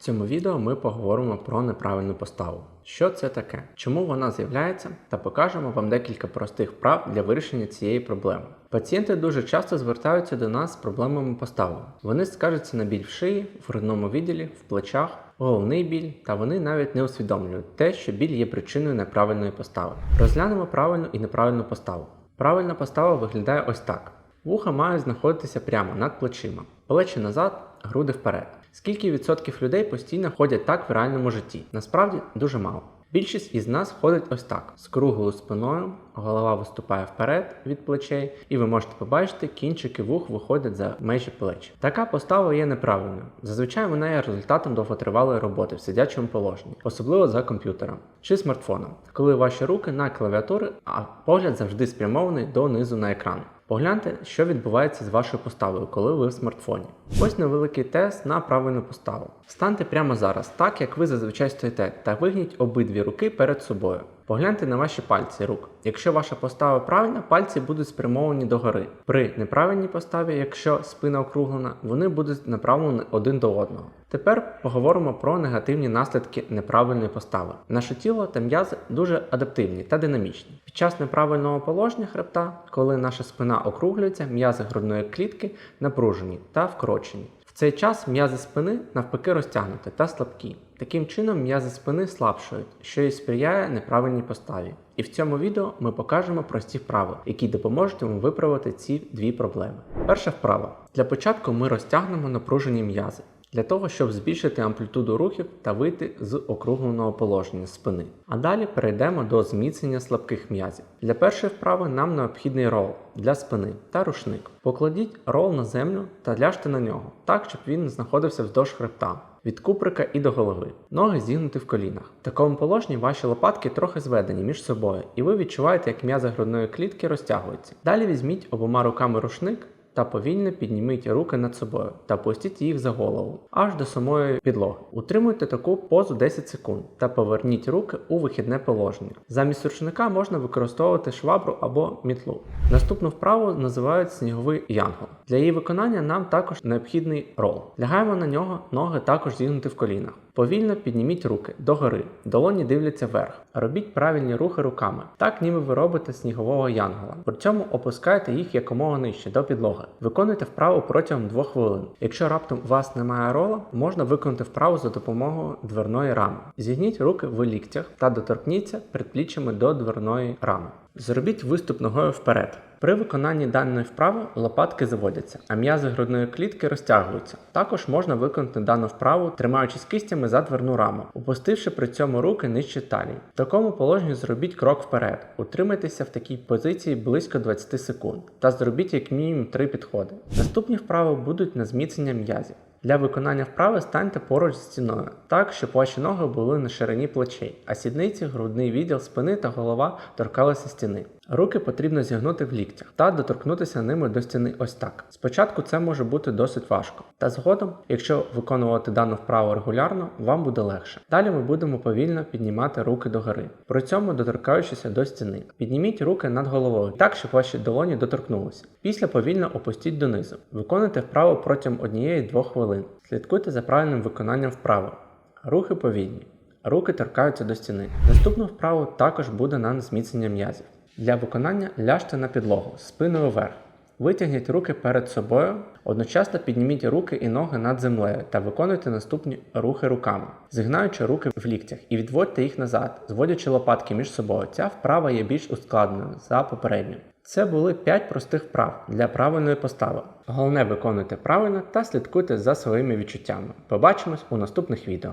В цьому відео ми поговоримо про неправильну поставу. Що це таке, чому вона з'являється, та покажемо вам декілька простих вправ для вирішення цієї проблеми. Пацієнти дуже часто звертаються до нас з проблемами постави. Вони скаржаться на біль в шиї, в грудному відділі, в плечах, головний біль, та вони навіть не усвідомлюють те, що біль є причиною неправильної постави. Розглянемо правильну і неправильну поставу. Правильна постава виглядає ось так. Вуха мають знаходитися прямо над плечима, плечі назад, груди вперед. Скільки відсотків людей постійно ходять так в реальному житті? Насправді дуже мало. Більшість із нас ходить ось так: з круглою спиною, голова виступає вперед від плечей, і ви можете побачити, кінчики вух виходять за межі плеч. Така постава є неправильною. Зазвичай вона є результатом довготривалої роботи в сидячому положенні, особливо за комп'ютером чи смартфоном, коли ваші руки на клавіатурі, а погляд завжди спрямований донизу на екран. Погляньте, що відбувається з вашою поставою, коли ви в смартфоні. Ось невеликий тест на правильну поставу. Станьте прямо зараз, так як ви зазвичай стоїте, та вигніть обидві руки перед собою. Погляньте на ваші пальці рук. Якщо ваша постава правильна, пальці будуть спрямовані догори. При неправильній поставі, якщо спина округлена, вони будуть направлені один до одного. Тепер поговоримо про негативні наслідки неправильної постави. Наше тіло та м'язи дуже адаптивні та динамічні. Під час неправильного положення хребта, коли наша спина округлюється, м'язи грудної клітки напружені та вкорочені. Цей час м'язи спини навпаки розтягнуті та слабкі. Таким чином м'язи спини слабшують, що і сприяє неправильній поставі. І в цьому відео ми покажемо прості вправи, які допоможуть вам виправити ці дві проблеми. Перша вправа. Для початку ми розтягнемо напружені м'язи. Для того, щоб збільшити амплітуду рухів та вийти з округленого положення спини. А далі перейдемо до зміцнення слабких м'язів. Для першої вправи нам необхідний рол для спини та рушник. Покладіть рол на землю та ляжте на нього, так щоб він знаходився вздовж хребта. Від куприка і до голови. Ноги зігнуті в колінах. В такому положенні ваші лопатки трохи зведені між собою, і ви відчуваєте, як м'язи грудної клітки розтягуються. Далі візьміть обома руками рушник та повільно підніміть руки над собою та опустіть їх за голову аж до самої підлоги. Утримуйте таку позу 10 секунд та поверніть руки у вихідне положення. Замість ручника можна використовувати швабру або мітлу. Наступну вправу називають сніговий янгол. Для її виконання нам також необхідний рол. Лягаємо на нього, ноги також зігнуті в колінах. Повільно підніміть руки догори, долоні дивляться вверх. Робіть правильні рухи руками, так ніби ви робите снігового янгола. При цьому опускайте їх якомога нижче до підлоги. Виконуйте вправу протягом 2 хвилин. Якщо раптом у вас немає рола, можна виконати вправу за допомогою дверної рами. Зігніть руки в ліктях та доторкніться предпліччями до дверної рами. Зробіть виступ ногою вперед. При виконанні даної вправи лопатки заводяться, а м'язи грудної клітки розтягуються. Також можна виконати дану вправу, тримаючись кистями за дверну раму, опустивши при цьому руки нижче талії. В такому положенні зробіть крок вперед. Утримайтеся в такій позиції близько 20 секунд та зробіть як мінімум 3 підходи. Наступні вправи будуть на зміцнення м'язів. Для виконання вправи станьте поруч з стіною, так, щоб ваші ноги були на ширині плечей, а сідниці, грудний відділ спини та голова торкалися стіни. Руки потрібно зігнути в ліктях та доторкнутися ними до стіни ось так. Спочатку це може бути досить важко, та згодом, якщо виконувати дану вправу регулярно, вам буде легше. Далі ми будемо повільно піднімати руки догори, при цьому доторкаючися до стіни. Підніміть руки над головою, так, щоб ваші долоні доторкнулися. Після повільно опустіть донизу. Виконуйте вправу протягом 1-2 хвилин. Слідкуйте за правильним виконанням вправи. Рухи повільні. Руки торкаються до стіни. Наступну вправу також буде на зміцнення м'язів. Для виконання ляжте на підлогу спиною вверх. Витягніть руки перед собою, одночасно підніміть руки і ноги над землею та виконуйте наступні рухи руками, згинаючи руки в ліктях і відводьте їх назад, зводячи лопатки між собою. Ця вправа є більш ускладненою за попередню. Це були 5 простих вправ для правильної постави. Головне виконуйте правильно та слідкуйте за своїми відчуттями. Побачимось у наступних відео.